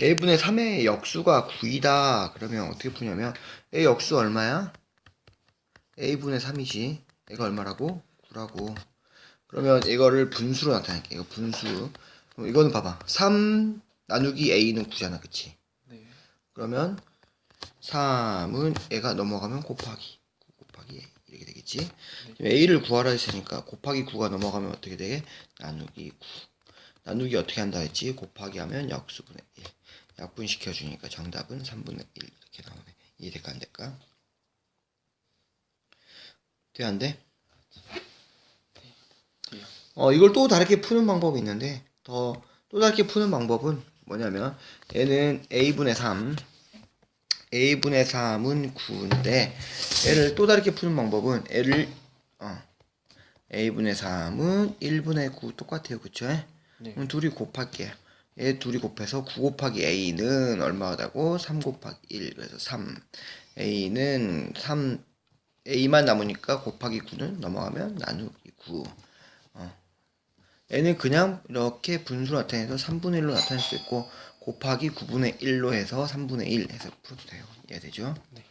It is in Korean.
a분의 3의 역수가 9이다. 그러면 어떻게 푸냐면 a 역수 얼마야? a분의 3이지. 얘가 얼마라고? 9라고. 그러면 이거를 분수로 나타낼게. 이거 분수. 이거는 봐봐. 3 나누기 a는 9잖아. 그치? 네. 그러면 3은 얘가 넘어가면 곱하기 9 곱하기 a 이렇게 되겠지. a를 구하라 했으니까 곱하기 9가 넘어가면 어떻게 돼? 나누기 9. 나누기 어떻게 한다 했지? 곱하기 하면 역수분의 1. 약분시켜 주니까 정답은 3분의 1 이렇게 나오네. 이해될까 안 될까? 돼 안 돼? 어 이걸 또 다르게 푸는 방법이 있는데 더 또 다르게 푸는 방법은 뭐냐면 얘는 a분의 3 a분의 3은 9인데 얘를 또 다르게 푸는 방법은 얘를 어 a분의 3은 1분의 9 똑같아요 그쵸? 네. 그럼 둘이 곱할게요 얘 둘이 곱해서 9 곱하기 a는 얼마다고? 3 곱하기 1 그래서 3 a는 3 a만 남으니까 곱하기 9는 넘어가면 나누기 9 얘는 그냥 이렇게 분수로 나타내서 3분의 1로 나타낼 수 있고 곱하기 9분의 1로 해서 3분의 1 해서 풀어도 돼요. 이해되죠? 네.